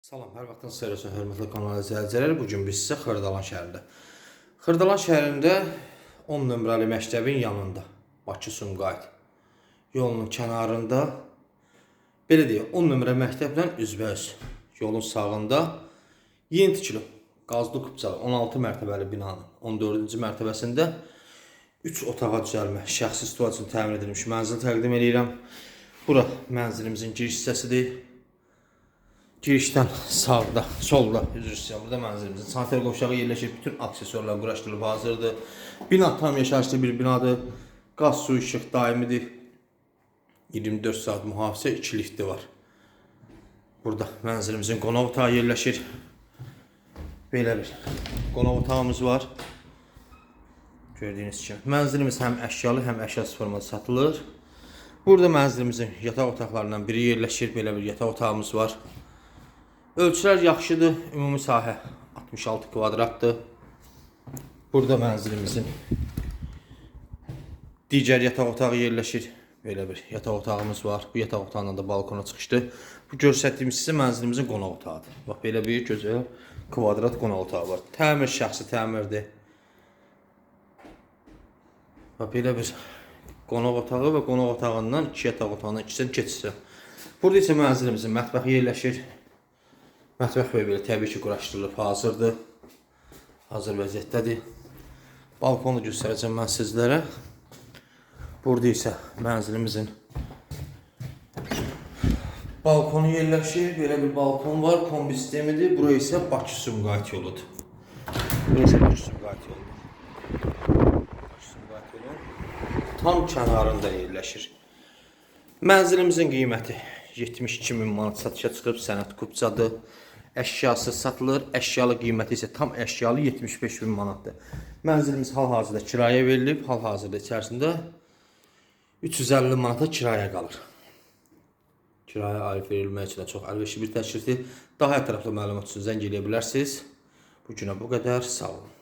Salam, hər vaxtınız xeyir olsun, hörmətli kanal izləyicilər. Bu gün biz sizə Xırdalan şəhərində. Xırdalan şəhərində 10 nömrəli məktəbin yanında, Bakı Sumqayıt yolunun kənarında belə deyək, 10 nömrə məktəblə üzbəüz yolun sağında yeni tikilib qazlı kupçalı 16 mərtəbəli binanın 14-cü mərtəbəsində 3 otağa düzəlmə, şəxsi istifadə üçün təmin edilmiş mənzil təqdim edirəm. Bura mənzilimizin giriş hissəsidir. Girişdən sağda, solda, üzr istəyirəm. Burada mənzilimizin sanitar qovşağı yerləşir. Bütün aksesuarlar quraşdırılıb hazırdır. Bina tam yaşayışlı bir binadır. Qaz, su, işıq daimidir. 24 saat mühafizə 2 lifti var. Burada mənzilimizin qonaq otağı yerləşir. Belə bir qonaq otağımız var. Gördüyünüz kimi. Mənzilimiz həm əşyalı, həm əşyasız formada satılır. Burada mənzilimizin yataq otaqlarından biri yerləşir. Belə bir yataq otağımız var. Ölçülər yaxşıdır. Ümumi sahə 66 kvadratdır. Burada mənzilimizin digər yataq otağı yerləşir. Belə bir yataq otağımız var. Bu yataq otağından da balkona çıxışdır. Bu göstərdiyim sizə mənzilimizin qonaq otağıdır. Bax belə bir gözəl kvadrat qonaq otağı var. Təmir şəxsi təmirdir. Bax belə bir qonaq otağı və qonaq otağından iki yataq otağına ikisinə keçirsən. Burada isə mənzilimizin mətbəxi yerləşir. Mətbəx belə təbii ki, quraşdırılıb hazırdır. Hazır vəziyyətdədir. Balkonu göstərəcəm mən sizlərə. Burada isə mənzilimizin balkonu yerləşir. Belə bir balkon var, kombi sistemidir. Bura isə Bakı Sumqayıt yoludur. Bura isə Bakı Sumqayıt yoludur. Bakı Sumqayıt yolunun tam kənarında yerləşir. Mənzilimizin qiyməti 72 min manat satışa çıxıb, sənət kupçadır. Əşyası satılır, əşyalı qiyməti isə tam əşyalı 75 min manatdır. Mənzilimiz hal-hazırda kirayə verilib, hal-hazırda içərisində 350 manata kirayə qalır. Kirayə aid verilmək üçün çox əlverişli bir təşkildir. Daha ətraflı məlumat üçün zəng eləyə bilərsiniz. Bu günə bu qədər. Sağ olun.